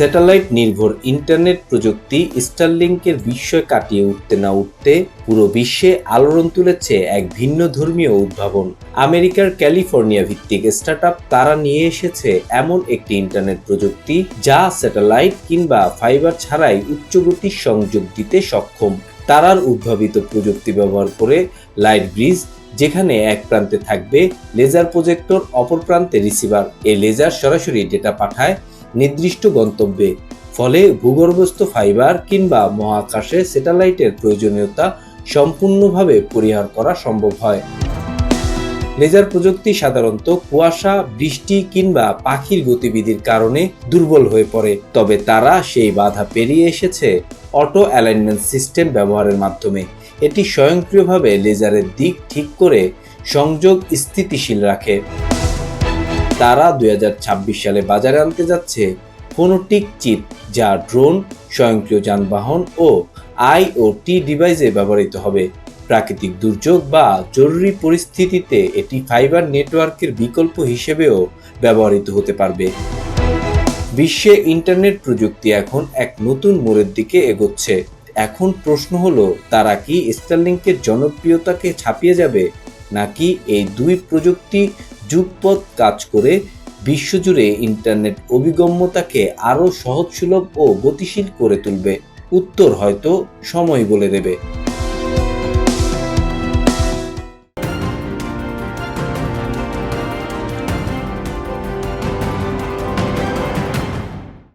Satellite নির্ভর internet প্রযুক্তি স্টারলিংকের বিস্ময় কাটিয়ে উঠতে না উঠতে পুরো বিশ্বে আলোড়ন তুলেছে এক ভিন্ন ধর্মীয় উদ্ভাবন। আমেরিকার ক্যালিফোর্নিয়া ভিত্তিক স্টার্টআপ তারা নিয়ে এসেছে এমন একটি ইন্টারনেট প্রযুক্তি যা স্যাটেলাইট কিংবা ফাইবার ছাড়াই উচ্চগতির সংযোগ দিতে সক্ষম। তারার উদ্ভাবিত প্রযুক্তি ব্যবহার করে লাইট ব্রিজ, যেখানে এক প্রান্তে থাকবে লেজার প্রজেক্টর, অপর প্রান্তে রিসিভার। এই লেজার সরাসরি ডেটা পাঠায় নির্দিষ্ট গন্তব্যে। ফলে ভূগর্ভস্থ ফাইবার কিংবা মহাকাশে স্যাটেলাইটের প্রয়োজনীয়তা সম্পূর্ণভাবে পরিহার করা সম্ভব হয়। লেজার প্রযুক্তি সাধারণত কুয়াশা, বৃষ্টি কিংবা পাখির গতিবিধির কারণে দুর্বল হয়ে পড়ে। তবে তারা সেই বাধা পেরিয়ে এসেছে অটো অ্যালাইনমেন্ট সিস্টেম ব্যবহারের মাধ্যমে। এটি স্বয়ংক্রিয়ভাবে লেজারের দিক ঠিক করে সংযোগ স্থিতিশীল রাখে। তারা দুই হাজার ছাব্বিশ সালে বাজারে আনতে যাচ্ছে ফোনোটিক চিপ, যা ড্রোন, স্বয়ংক্রিয় যানবাহন ও আই আইওটি ডিভাইসে ব্যবহৃত হবে। প্রাকৃতিক দুর্যোগ বা জরুরি পরিস্থিতিতে এটি ফাইবার নেটওয়ার্কের বিকল্প হিসেবেও ব্যবহৃত হতে পারবে। বিশ্বে ইন্টারনেট প্রযুক্তি এখন এক নতুন মোড়ের দিকে এগোচ্ছে। এখন প্রশ্ন হলো, তারা কি স্টারলিংকের জনপ্রিয়তাকে ছাপিয়ে যাবে, নাকি এই দুই প্রযুক্তি যুগপৎ কাজ করে বিশ্বজুড়ে ইন্টারনেট অভিগম্যতাকে আরও সহজসুলভ ও গতিশীল করে তুলবে। উত্তর হয়তো সময় বলে দেবে।